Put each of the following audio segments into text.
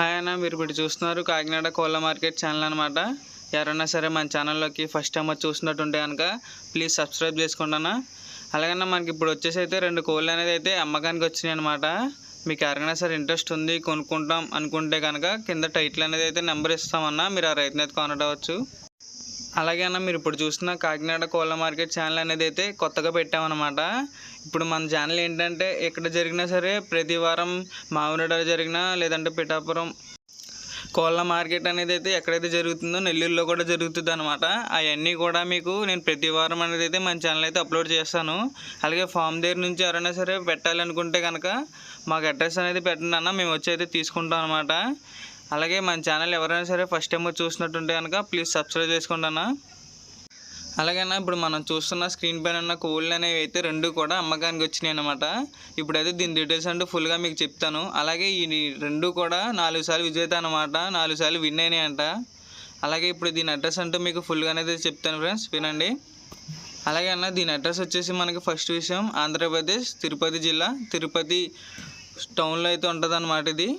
Hi అన్న మీరు ఇప్పుడు చూస్తున్నారు కాకినాడ కోళ్ళ మార్కెట్ ఛానల్ అనమాట ఎవరైనా సరే మన ఛానల్లోకి ఫస్ట్ టైం వచ్చి చూసినట్టుంటే కనుక ప్లీజ్ సబ్స్క్రైబ్ చేసుకోండి అన్న. అలాగన్నా మనకి ఇప్పుడు వచ్చేసి అయితే రెండు కోళ్ళు అనేది అయితే అమ్మకానికి వచ్చినాయి అనమాట మీకు ఎవరికైనా సరే ఇంట్రెస్ట్ ఉంది కొనుక్కుంటాం అనుకుంటే కనుక కింద టైటిల్ అనేది అయితే నెంబర్ ఇస్తామన్నా మీరు ఆ రైతుని అయితే కాంటాక్ట్ అవ్వచ్చు అలాగే అన్న మీరు ఇప్పుడు చూస్తున్న కాకినాడ కోళ్ళ మార్కెట్ ఛానల్ అనేది అయితే కొత్తగా పెట్టామన్నమాట. ఇప్పుడు మన ఛానల్ ఏంటంటే ఎక్కడ జరిగినా సరే ప్రతి వారం మామిడాడ జరిగినా లేదంటే పిఠాపురం కోళ్ళ మార్కెట్ అనేది అయితే ఎక్కడైతే జరుగుతుందో నెల్లూరులో కూడా జరుగుతుంది అనమాట అవన్నీ కూడా మీకు నేను ప్రతి వారం అనేది అయితే మన ఛానల్ అయితే అప్లోడ్ చేస్తాను. అలాగే ఫామ్ దగ్గర నుంచి ఎవరైనా సరే పెట్టాలనుకుంటే కనుక మాకు అడ్రస్ అనేది పెట్టండి అన్న మేము వచ్చి అయితే తీసుకుంటాం అనమాట అలాగే మన ఛానల్ ఎవరైనా సరే ఫస్ట్ టైం చూసినట్టుంటే కనుక ప్లీజ్ సబ్స్క్రైబ్ చేసుకోండి అన్న. అలాగే అన్న ఇప్పుడు మనం చూస్తున్న స్క్రీన్ పైన ఉన్న కోళ్ళు అనేవి అయితే రెండు కూడా అమ్మకానికి వచ్చినాయి అనమాట ఇప్పుడైతే దీని డీటెయిల్స్ అంటూ ఫుల్గా మీకు చెప్తాను. అలాగే ఈ రెండు కూడా నాలుగు సార్లు విజేత అనమాట నాలుగు సార్లు విన్ అయినాయి అంట. అలాగే ఇప్పుడు దీని అడ్రస్ అంటూ మీకు ఫుల్గా అనేది చెప్తాను ఫ్రెండ్స్ వినండి. అలాగే అన్న దీని అడ్రస్ వచ్చేసి మనకి ఫస్ట్ విషయం ఆంధ్రప్రదేశ్ తిరుపతి జిల్లా. తిరుపతి టౌన్లో అయితే ఉంటుంది ఇది.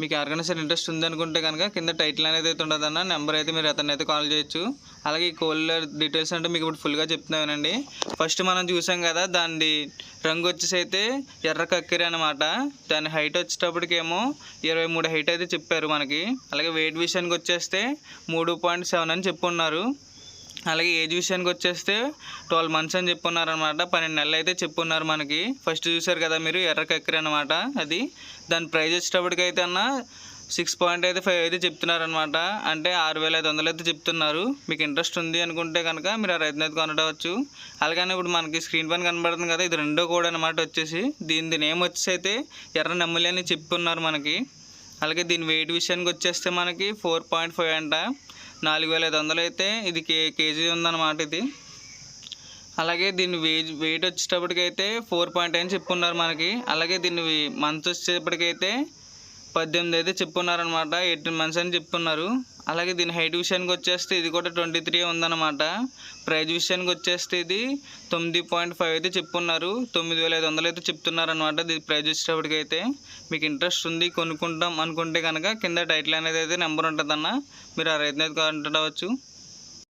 మీకు ఎవరికైనా సరే ఇంట్రెస్ట్ ఉందనుకుంటే కనుక కింద టైటిల్ అనేది అయితే ఉండదన్న నెంబర్ అయితే మీరు అతన్ని అయితే కాల్ చేయొచ్చు. అలాగే ఈ కోళ్ళ డీటెయిల్స్ అంటే మీకు ఇప్పుడు ఫుల్గా చెప్తున్నానండి. ఫస్ట్ మనం చూసాం కదా దాని రంగు వచ్చేసి అయితే ఎర్ర కక్కిరి అనమాట దాని హైట్ వచ్చేటప్పటికేమో ఇరవై మూడు హైట్ అయితే చెప్పారు మనకి. అలాగే వెయిట్ విషయానికి వచ్చేస్తే మూడు పాయింట్ సెవెన్ అని చెప్పున్నారు. అలాగే ఏజ్ విషయానికి వచ్చేస్తే ట్వెల్వ్ మంత్స్ అని చెప్పున్నారు అనమాట పన్నెండు నెలలు అయితే చెప్పున్నారు మనకి. ఫస్ట్ చూసారు కదా మీరు ఎర్ర కక్కరి అనమాట అది. దాని ప్రైజ్ వచ్చేటప్పటికైతే అన్న సిక్స్ పాయింట్ అయితే ఫైవ్ అయితే చెప్తున్నారనమాట అంటే ఆరు వేల ఐదు వందలు అయితే చెప్తున్నారు. మీకు ఇంట్రెస్ట్ ఉంది అనుకుంటే కనుక మీరు ఆ రైతుని అయితే కొనడవచ్చు. అలాగని ఇప్పుడు మనకి స్క్రీన్ పైన కనబడుతుంది కదా ఇది రెండో కోడ్ అనమాట వచ్చేసి. దీని దీని నేమ్ వచ్చేసి అయితే ఎర్ర నెమ్మలి అని చెప్పున్నారు మనకి. అలాగే దీని వెయిట్ విషయానికి వచ్చేస్తే మనకి ఫోర్ పాయింట్ ఫైవ్ అంట. నాలుగు వేల ఐదు వందలు అయితే ఇది కే కేజీ ఉందన్నమాట ఇది. అలాగే దీని వెయిట్ వెయిట్ వచ్చేటప్పటికైతే ఫోర్ పాయింట్ అని చెప్పున్నారు మనకి. అలాగే దీని మంత్ వచ్చేటప్పటికైతే పద్దెనిమిది అయితే చెప్పున్నారనమాట ఎయిటీన్ మంత్స్ అని చెప్పున్నారు. అలాగే దీని హైట్ విషయానికి వచ్చేస్తే ఇది కూడా ట్వంటీ త్రీ ఉందన్నమాట. ప్రైజ్ విషయానికి వచ్చేస్తే ఇది తొమ్మిది పాయింట్ ఫైవ్ అయితే చెప్పున్నారు. తొమ్మిది వేల ఐదు వందలు అయితే చెప్తున్నారు అనమాట దీని ప్రైజ్ వచ్చేటప్పటికైతే. మీకు ఇంట్రెస్ట్ ఉంది కొనుక్కుంటాం అనుకుంటే కనుక కింద టైటిల్ అనేది అయితే నెంబర్ ఉంటుందన్న. మీరు ఆ రైతునైతే అయితే కాంటాక్ట్ అవ్వచ్చు.